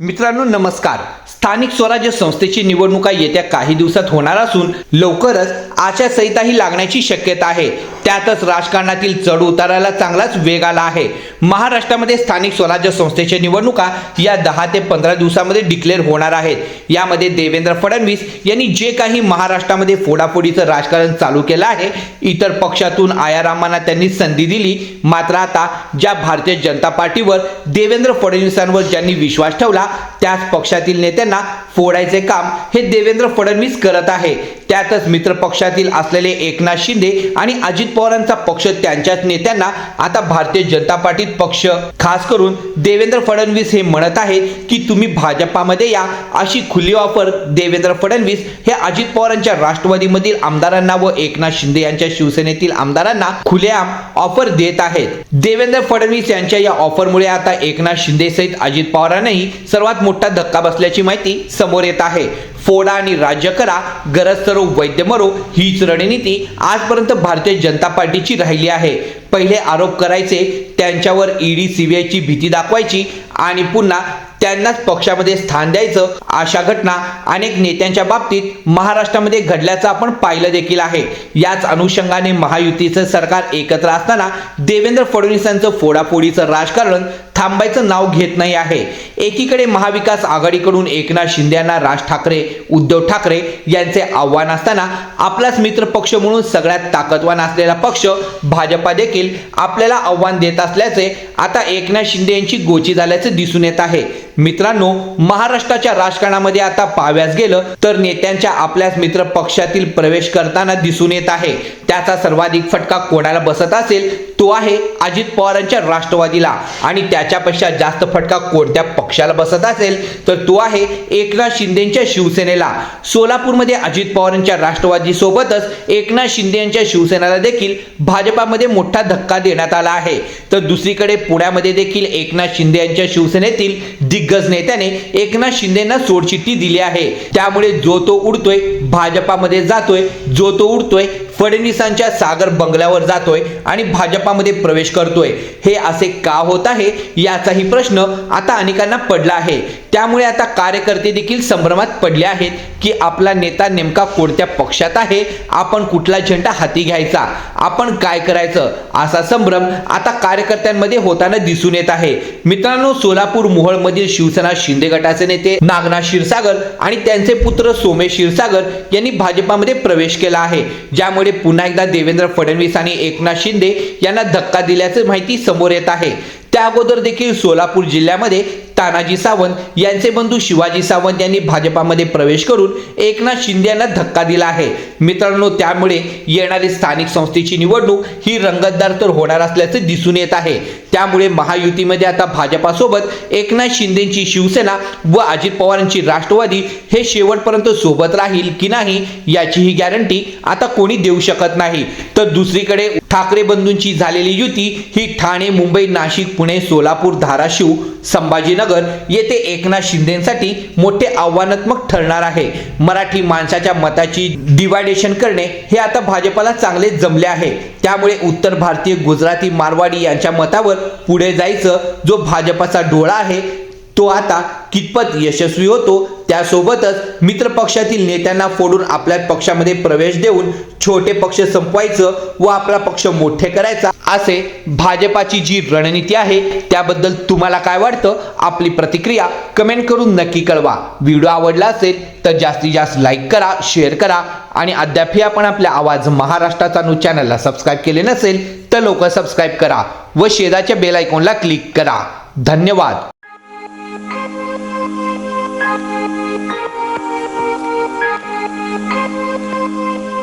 मित्रांनो नमस्कार. स्थानिक स्वराज्य संस्थेची निवडणुका येत्या काही दिवसात होणार असून लवकरच आचारसंहिताही लागण्याची शक्यता आहे. त्यातच राजकारणातील चढ उताराला चांगलाच वेग आला आहे. महाराष्ट्रामध्ये स्थानिक स्वराज्य संस्थेच्या निवडणुका या दहा ते पंधरा दिवसामध्ये डिक्लेअर होणार आहेत. यामध्ये देवेंद्र फडणवीस यांनी जे काही महाराष्ट्रामध्ये फोडाफोडीचं राजकारण चालू केलं आहे इतर पक्षातून आयारामांना त्यांनी संधी दिली. मात्र आता ज्या भारतीय जनता पार्टीवर देवेंद्र फडणवीसांवर ज्यांनी विश्वास ठेवला त्याच पक्षातील नेत्यांना फोडायचे काम हे देवेंद्र फडणवीस करत आहे. त्यातच मित्र पक्षातील असलेले एकनाथ शिंदे आणि अजित पवारांचा पक्ष त्यांच्याच नेत्यांना आता भारतीय जनता पार्टीत पक्ष. खास करून देवेंद्र फडणवीस हे म्हणत आहेत की तुम्ही भाजपामध्ये या. अशी खुली ऑफर देवेंद्र फडणवीस हे अजित पवारांच्या राष्ट्रवादीमधील आमदारांना व एकनाथ शिंदे यांच्या शिवसेनेतील आमदारांना खुलेआम ऑफर देत आहेत. देवेंद्र फडणवीस यांच्या या ऑफरमुळे आता एकनाथ शिंदे सहित अजित पवारांनाही सर्वात मोठा धक्का बसल्याची माहिती समोर येत आहे. फोडा आणि राज्य करा गरज सरो वैद्य मरो हीच रणनीती आजपर्यंत भारतीय जनता पार्टीची राहिली आहे. पहिले आरोप करायचे त्यांच्यावर ईडी सीबीआयची भीती दाखवायची आणि पुन्हा त्यांनाच पक्षामध्ये स्थान द्यायचं अशा घटना अनेक नेत्यांच्या बाबतीत महाराष्ट्रामध्ये घडल्याचं आपण पाहिलं देखील आहे. याच अनुषंगाने महायुतीचं सरकार एकत्र असताना देवेंद्र फडणवीसांचं फोडाफोडीचं राजकारण थांबायचं नाव घेत नाही आहे. एकीकडे महाविकास आघाडीकडून एकनाथ शिंदे यांना राज ठाकरे उद्धव ठाकरे यांचे आव्हान असताना आपलाच मित्र पक्ष म्हणून सगळ्यात ताकदवान असलेला पक्ष भाजपा देखील आपल्याला आव्हान देत असल्याचे आता एकनाथ शिंदे यांची गोची झाल्याचे दिसून येत आहे. मित्रांनो महाराष्ट्राच्या राजकारणामध्ये आता पाहाव्यास गेलं तर नेत्यांच्या आपल्याच मित्र पक्षातील प्रवेश करताना दिसून येत आहे. त्याचा सर्वाधिक फटका कोणाला बसत असेल तो आहे अजित पवारांच्या राष्ट्रवादीला. आणि त्याच्यापेक्षा जास्त फटका कोणत्या पक्षाला बसत असेल तर तो आहे एकनाथ शिंदेच्या शिवसेनेला. सोलापूरमध्ये अजित पवारांच्या राष्ट्रवादी सोबतच एकनाथ शिंदे यांच्या शिवसेनेला देखील भाजपामध्ये मोठा धक्का देण्यात आला आहे. तर दुसरीकडे पुण्यामध्ये देखील एकनाथ शिंदे यांच्या शिवसेनेतील दिग्गज नेत्याने एकनाथ शिंदेना सोडचिठ्ठी दिली आहे. त्यामुळे जो तो उडतोय भाजपामध्ये जातोय जो तो उडतोय फडणवीसांच्या सागर बंगल्यावर जातोय आणि भाजपामध्ये प्रवेश करतोय. हे असे का होत आहे? याचाही प्रश्न आता अनेकांना पडला आहे. त्यामुळे आता कार्यकर्ते देखील संभ्रमात पडले आहेत की आपला नेता नेमका कोणत्या पक्षात आहे? आपण कुठला झेंडा हाती घ्यायचा? आपण काय करायचं? असा संभ्रम आता कार्यकर्त्यांमध्ये होताना दिसून येत आहे. मित्रांनो सोलापूर मोहोळमधील शिवसेना शिंदे गटाचे नेते नागनाथ क्षीरसागर आणि त्यांचे पुत्र सोमेश क्षीरसागर यांनी भाजपामध्ये प्रवेश केला आहे. ज्यामुळे पुन्हा एकदा देवेंद्र फडणवीस आणि एकनाथ शिंदे यांना धक्का दिल्याची माहिती समोर येत आहे. त्या अगोदर देखील सोलापूर जिल्ह्यामध्ये तानाजी सावंत यांचे बंधू शिवाजी सावंत यांनी भाजपामध्ये प्रवेश करून एकनाथ शिंदे यांना धक्का दिला आहे. मित्रांनो त्यामुळे येणारी स्थानिक संस्थेची निवडणूक ही रंगतदार तर होणार असल्याचे दिसून येत आहे. त्यामुळे महायुतीमध्ये आता भाजपासोबत एकनाथ शिंदेची शिवसेना व अजित पवारांची राष्ट्रवादी हे शेवटपर्यंत सोबत राहील की नाही याचीही गॅरंटी आता कोणी देऊ शकत नाही. तर दुसरीकडे ठाकरे बंधूंची झालेली युती ही ठाणे मुंबई नाशिक पुणे सोलापूर धाराशिव संभाजीनगर येथे एकनाथ शिंदेसाठी मोठे आव्हानात्मक ठरणार आहे. मराठी माणसाच्या मताची डिवायडेशन करणे हे आता भाजपाला चांगले जमले आहे. त्यामुळे उत्तर भारतीय गुजराती मारवाडी यांच्या मतावर पुढे जायचं जो भाजपाचा डोळा आहे तो आता कितपत यशस्वी होतो त्यासोबतच मित्र पक्षातील नेत्यांना फोडून आपल्या पक्षामध्ये प्रवेश देऊन छोटे पक्ष संपवायचं व आपला पक्ष मोठे करायचा असे भाजपाची जी रणनीती आहे त्याबद्दल तुम्हाला काय वाटतं? आपली प्रतिक्रिया कमेंट करून नक्की कळवा. व्हिडिओ आवडला असेल तर जास्तीत जास्त लाईक करा शेअर करा आणि अद्यापही आपण आपल्या आवाज महाराष्ट्राचा न्यूज चॅनलला सबस्क्राईब केले नसेल तर लोक सबस्क्राईब करा व शेजाच्या बेल आयकॉनला क्लिक करा. धन्यवाद. Thank you.